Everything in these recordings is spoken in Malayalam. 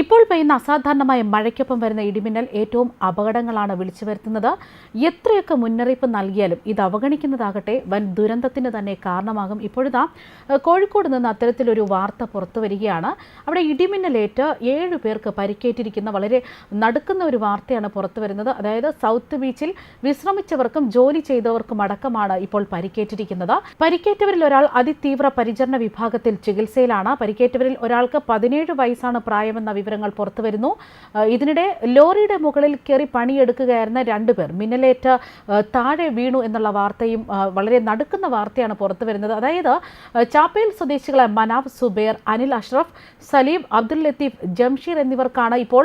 ഇപ്പോൾ പെയ്യുന്ന അസാധാരണമായ മഴയ്ക്കൊപ്പം വരുന്ന ഇടിമിന്നൽ ഏറ്റവും അപകടങ്ങളാണ് വിളിച്ചു വരുത്തുന്നത്. എത്രയൊക്കെ മുന്നറിയിപ്പ് നൽകിയാലും ഇത് അവഗണിക്കുന്നതാകട്ടെ വൻ ദുരന്തത്തിന് തന്നെ കാരണമാകും. ഇപ്പോഴിതാ ഏഹ്, കോഴിക്കോട് നിന്ന് അത്തരത്തിലൊരു വാർത്ത പുറത്തു വരികയാണ്. അവിടെ ഇടിമിന്നലേറ്റ് ഏഴ് പേർക്ക് പരിക്കേറ്റിരിക്കുന്ന വളരെ നടുക്കുന്ന ഒരു വാർത്തയാണ് പുറത്തു വരുന്നത്. അതായത് സൗത്ത് ബീച്ചിൽ വിശ്രമിച്ചവർക്കും ജോലി ചെയ്തവർക്കും അടക്കമാണ് ഇപ്പോൾ പരിക്കേറ്റിരിക്കുന്നത്. പരിക്കേറ്റവരിൽ ഒരാൾ അതിതീവ്ര പരിചരണ വിഭാഗത്തിൽ ചികിത്സയിലാണ്. പരിക്കേറ്റവരിൽ ഒരാൾക്ക് പതിനേഴ് വയസ്സാണ് പ്രായമെന്ന വിവരങ്ങൾ പുറത്തുവരുന്നു വരുന്നു. ഇതിനിടെ ലോറിയുടെ മുകളിൽ കയറി പണിയെടുക്കുകയായിരുന്ന രണ്ടുപേർ മിന്നലേറ്റ് താഴെ വീണു എന്നുള്ള വാർത്തയും വളരെ നടുക്കുന്ന വാർത്തയാണ് പുറത്തു വരുന്നത്. അതായത് ചാപ്പയിൽ സ്വദേശികളായ മനാബ് സുബേർ അനിൽ അഷ്റഫ് സലീം അബ്ദുൽ ലത്തീഫ് ജംഷീർ എന്നിവർക്കാണ് ഇപ്പോൾ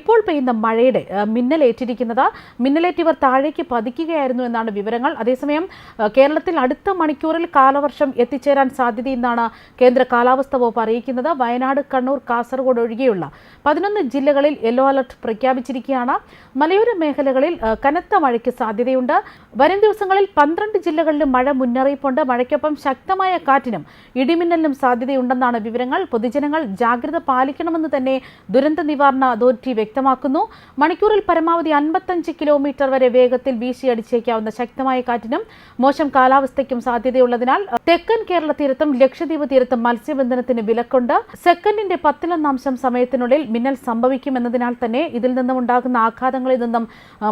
ഇപ്പോൾ പെയ്യുന്ന മഴയുടെ മിന്നലേറ്റിരിക്കുന്നത്. മിന്നലേറ്റ് ഇവർ താഴേക്ക് പതിക്കുകയായിരുന്നു എന്നാണ് വിവരങ്ങൾ. അതേസമയം കേരളത്തിൽ അടുത്ത മണിക്കൂറിൽ കാലവർഷം എത്തിച്ചേരാൻ സാധ്യതയെന്നാണ് കേന്ദ്ര കാലാവസ്ഥ വകുപ്പ് അറിയിക്കുന്നത്. വയനാട് കണ്ണൂർ കാസർഗോഡ് ഒഴികെയുള്ള പതിനൊന്ന് ജില്ലകളിൽ യെല്ലോ അലർട്ട് പ്രഖ്യാപിച്ചിരിക്കുകയാണ്. മലയോര മേഖലകളിൽ കനത്ത മഴയ്ക്ക് സാധ്യതയുണ്ട്. വരും ദിവസങ്ങളിൽ പന്ത്രണ്ട് ജില്ലകളിലും മഴ മുന്നറിയിപ്പുണ്ട്. മഴയ്ക്കൊപ്പം ശക്തമായ കാറ്റിനും ഇടിമിന്നലിനും സാധ്യതയുണ്ടെന്നാണ് വിവരങ്ങൾ. പൊതുജനങ്ങൾ ജാഗ്രത പാലിക്കണമെന്ന് തന്നെ ദുരന്ത നിവാരണ അതോറിറ്റി വ്യക്തമാക്കുന്നു. മണിക്കൂറിൽ പരമാവധി അൻപത്തഞ്ച് കിലോമീറ്റർ വരെ വേഗത്തിൽ വീശിയടിച്ചേക്കാവുന്ന ശക്തമായ കാറ്റിനും മോശം കാലാവസ്ഥയ്ക്കും സാധ്യതയുള്ളതിനാൽ തെക്കൻ കേരള തീരത്തും ലക്ഷദ്വീപ് തീരത്തും മത്സ്യബന്ധനത്തിന് വിലക്കുണ്ട്. സെക്കൻഡിന്റെ പത്തിലൊന്നംശം സമയത്തിനുള്ളിൽ മിന്നൽ സംഭവിക്കുമെന്നതിനാൽ തന്നെ ഇതിൽ നിന്നും ഉണ്ടാകുന്ന ആഘാതങ്ങളിൽ നിന്നും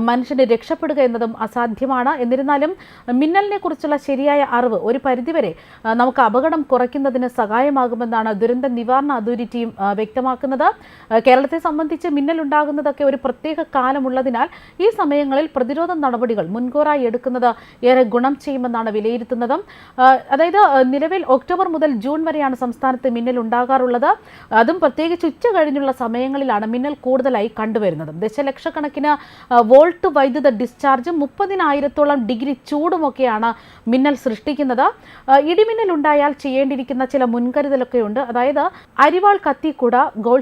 മനുഷ്യനെ രക്ഷപ്പെടുക എന്നതും അസാധ്യമാണ്. എന്നിരുന്നാലും മിന്നലിനെ കുറിച്ചുള്ള ശരിയായ അറിവ് ഒരു പരിധിവരെ നമുക്ക് അപകടം കുറയ്ക്കുന്നതിന് സഹായമാകുമെന്നാണ് ദുരന്ത നിവാരണ അതോറിറ്റിയും വ്യക്തമാക്കുന്നത്. കേരളത്തെ സംബന്ധിച്ച് മിന്നൽ ഉണ്ടാകുന്നതൊക്കെ ഒരു പ്രത്യേക കാലമുള്ളതിനാൽ ഈ സമയങ്ങളിൽ പ്രതിരോധ നടപടികൾ മുൻകൂറായി എടുക്കുന്നത് ഏറെ ഗുണം ചെയ്യുമെന്നാണ് വിലയിരുത്തുന്നത്. അതായത് നിലവിൽ ഒക്ടോബർ മുതൽ ജൂൺ വരെയാണ് സംസ്ഥാനത്ത് മിന്നൽ ഉണ്ടാകാറുള്ളത്. അതും പ്രത്യേകിച്ച് ഉച്ച കഴിഞ്ഞുള്ള സമയങ്ങളിലാണ് മിന്നൽ കൂടുതലായി കണ്ടുവരുന്നത്. ദശലക്ഷക്കണക്കിന് വോൾട്ട് വൈദ്യുത ഡിസ്ചാർജും മുപ്പതിനായിരത്തോളം ഡിഗ്രി ചൂടുമൊക്കെയാണ് മിന്നൽ സൃഷ്ടിക്കുന്നത്. ഇടിമിന്നൽ ഉണ്ടായാൽ ചെയ്യേണ്ടിയിരിക്കുന്ന ചില മുൻകരുതലൊക്കെ ഉണ്ട് അതായത് അരിവാൾ കത്തിക്കുട ലോഹ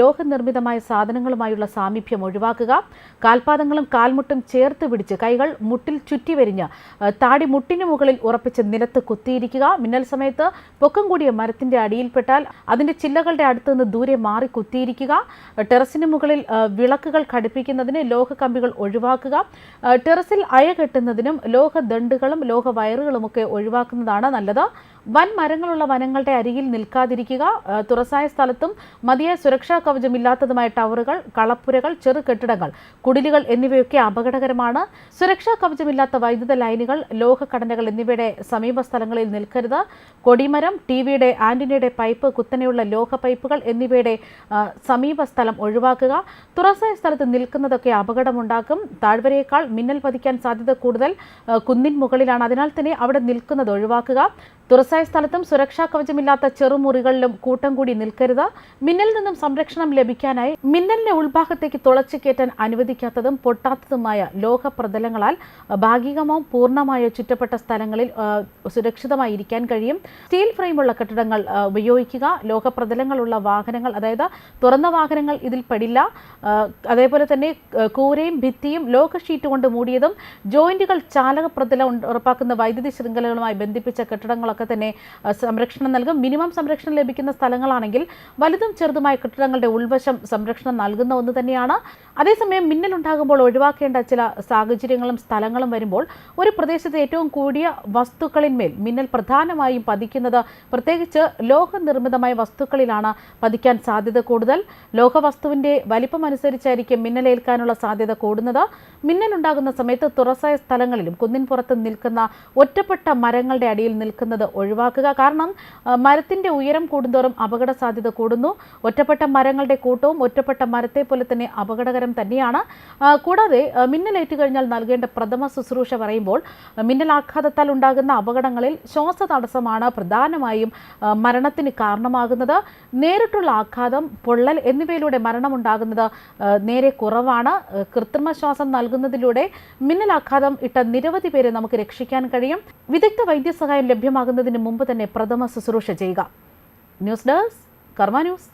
ലോഹനിർമ്മിതമായ സാധനങ്ങളുമായുള്ള സാമീപ്യം ഒഴിവാക്കുക കാൽപാദങ്ങളും കാൽമുട്ടും ചേർത്ത് പിടിച്ച് കൈകൾ മുട്ടിൽ ചുറ്റി വരിഞ്ഞ് താടി മുട്ടിന് മുകളിൽ ഉറപ്പിച്ച് നിലത്ത് കുത്തിയിരിക്കുക. മിന്നൽ സമയത്ത് പൊക്കം കൂടിയ മരത്തിന്റെ അടിയിൽപ്പെട്ടാൽ അതിന്റെ ചില്ലകളുടെ അടുത്ത് നിന്ന് ദൂരെ മാറി കുത്തിയിരിക്കുക ടെറസിന് മുകളിൽ വിളക്കുകൾ ഘടിപ്പിക്കുന്നതിന് ലോഹ കമ്പികൾ ഒഴിവാക്കുക ടെറസിൽ അയ കെട്ടുന്നതിനും ലോഹ ദണ്ടുകളും ലോഹ വയറുകളുമൊക്കെ ഒഴിവാക്കുന്നതാണ് നല്ലത്. വൻ മരങ്ങളുള്ള വനങ്ങളുടെ അരികിൽ നിൽക്കാതിരിക്കുക തുറസായ സ്ഥലത്തും മതിയായ സുരക്ഷാ കവചമില്ലാത്തതുമായ ടവറുകൾ കളപ്പുരകൾ ചെറു കെട്ടിടങ്ങൾ കുടിലുകൾ എന്നിവയൊക്കെ അപകടകരമാണ്. സുരക്ഷാ കവചമില്ലാത്ത വൈദ്യുത ലൈനുകൾ ലോഹഘടനകൾ എന്നിവയുടെ സമീപ സ്ഥലങ്ങളിൽ നിൽക്കരുത്. കൊടിമരം ടി വിയുടെ ആന്റിനയുടെ പൈപ്പ് കുത്തനെയുള്ള ലോഹ പൈപ്പുകൾ എന്നിവയുടെ സമീപ സ്ഥലം ഒഴിവാക്കുക. തുറസായ സ്ഥലത്ത് നിൽക്കുന്നതൊക്കെ അപകടമുണ്ടാക്കും. താഴ്വരയേക്കാൾ മിന്നൽ പതിക്കാൻ സാധ്യത കൂടുതൽ കുന്നിൻ മുകളിലാണ്. അതിനാൽ തന്നെ അവിടെ നിൽക്കുന്നത് ഒഴിവാക്കുക. തുറസായ സ്ഥലത്തും സുരക്ഷാ കവചമില്ലാത്ത ചെറുമുറികളിലും കൂട്ടം കൂടി നിൽക്കരുത്. മിന്നലിൽ നിന്നും സംരക്ഷണം ലഭിക്കാനായി മിന്നലിന്റെ ഉൾഭാഗത്തേക്ക് തുളച്ചു കയറ്റാൻ അനുവദിക്കാത്തതും പൊട്ടാത്തതുമായ ലോഹ പ്രതലങ്ങളാൽ ഭാഗികമോ പൂർണമായോ ചുറ്റപ്പെട്ട സ്ഥലങ്ങളിൽ സുരക്ഷിതമായി ഇരിക്കാൻ കഴിയും. സ്റ്റീൽ ഫ്രെയിമുള്ള കെട്ടിടങ്ങൾ ഉപയോഗിക്കുക. ലോഹ പ്രതലങ്ങളുള്ള വാഹനങ്ങൾ അതായത് തുറന്ന വാഹനങ്ങൾ ഇതിൽ പെടില്ല. അതേപോലെ തന്നെ കൂരയും ഭിത്തിയും ലോഹ ഷീറ്റ് കൊണ്ട് മൂടിയതും ജോയിന്റുകൾ ചാലക പ്രതലം ഉറപ്പാക്കുന്ന വൈദ്യുതി ശൃംഖലകളുമായി ബന്ധിപ്പിച്ച കെട്ടിടങ്ങളൊക്കെ തന്നെ ആ, സംരക്ഷണം നൽകും. മിനിമം സംരക്ഷണം ലഭിക്കുന്ന സ്ഥലങ്ങളാണെങ്കിൽ വലുതും ചെറുതുമായ കെട്ടിടങ്ങളുടെ ഉൾവശം സംരക്ഷണം നൽകുന്ന ഒന്ന് തന്നെയാണ്. അതേസമയം മിന്നലുണ്ടാകുമ്പോൾ ഒഴിവാക്കേണ്ട ചില സാഹചര്യങ്ങളും സ്ഥലങ്ങളും വരുമ്പോൾ ഒരു പ്രദേശത്ത് ഏറ്റവും കൂടിയ വസ്തുക്കളിന്മേൽ മിന്നൽ പ്രധാനമായും പതിക്കുന്നത് പ്രത്യേകിച്ച് ലോഹനിർമ്മിതമായ വസ്തുക്കളിലാണ് പതിക്കാൻ സാധ്യത കൂടുതൽ. ലോഹവസ്തുവിന്റെ വലിപ്പം അനുസരിച്ചായിരിക്കും മിന്നലേൽക്കാനുള്ള സാധ്യത കൂടുന്നത്. മിന്നലുണ്ടാകുന്ന സമയത്ത് തുറസായ സ്ഥലങ്ങളിലും കുന്നിൻ പുറത്ത് നിൽക്കുന്ന ഒറ്റപ്പെട്ട മരങ്ങളുടെ അടിയിൽ നിൽക്കുന്നത് ഒഴിവാക്കുക. കാരണം മരത്തിന്റെ ഉയരം കൂടുന്തോറും അപകട സാധ്യത കൂടുന്നു. ഒറ്റപ്പെട്ട മരങ്ങളുടെ കൂട്ടവും ഒറ്റപ്പെട്ട മരത്തെ പോലെ തന്നെ അപകടകരം തന്നെയാണ്. കൂടാതെ മിന്നലേറ്റ് കഴിഞ്ഞാൽ നൽകേണ്ട പ്രഥമ ശുശ്രൂഷ പറയുമ്പോൾ മിന്നലാഘാതത്താൽ ഉണ്ടാകുന്ന അപകടങ്ങളിൽ ശ്വാസ തടസ്സമാണ് പ്രധാനമായും മരണത്തിന് കാരണമാകുന്നത്. നേരിട്ടുള്ള ആഘാതം പൊള്ളൽ എന്നിവയിലൂടെ മരണമുണ്ടാകുന്നത് നേരെ കുറവാണ്. കൃത്രിമ ശ്വാസം നൽകുന്നതിലൂടെ മിന്നലാഘാതം ഇട്ട നിരവധി പേരെ നമുക്ക് രക്ഷിക്കാൻ കഴിയും. വിദഗ്ധ വൈദ്യസഹായം ലഭ്യമാകുന്നതിന് മുമ്പ് തന്നെ പ്രഥമ ശുശ്രൂഷ ചെയ്യുക. News desk Karma news.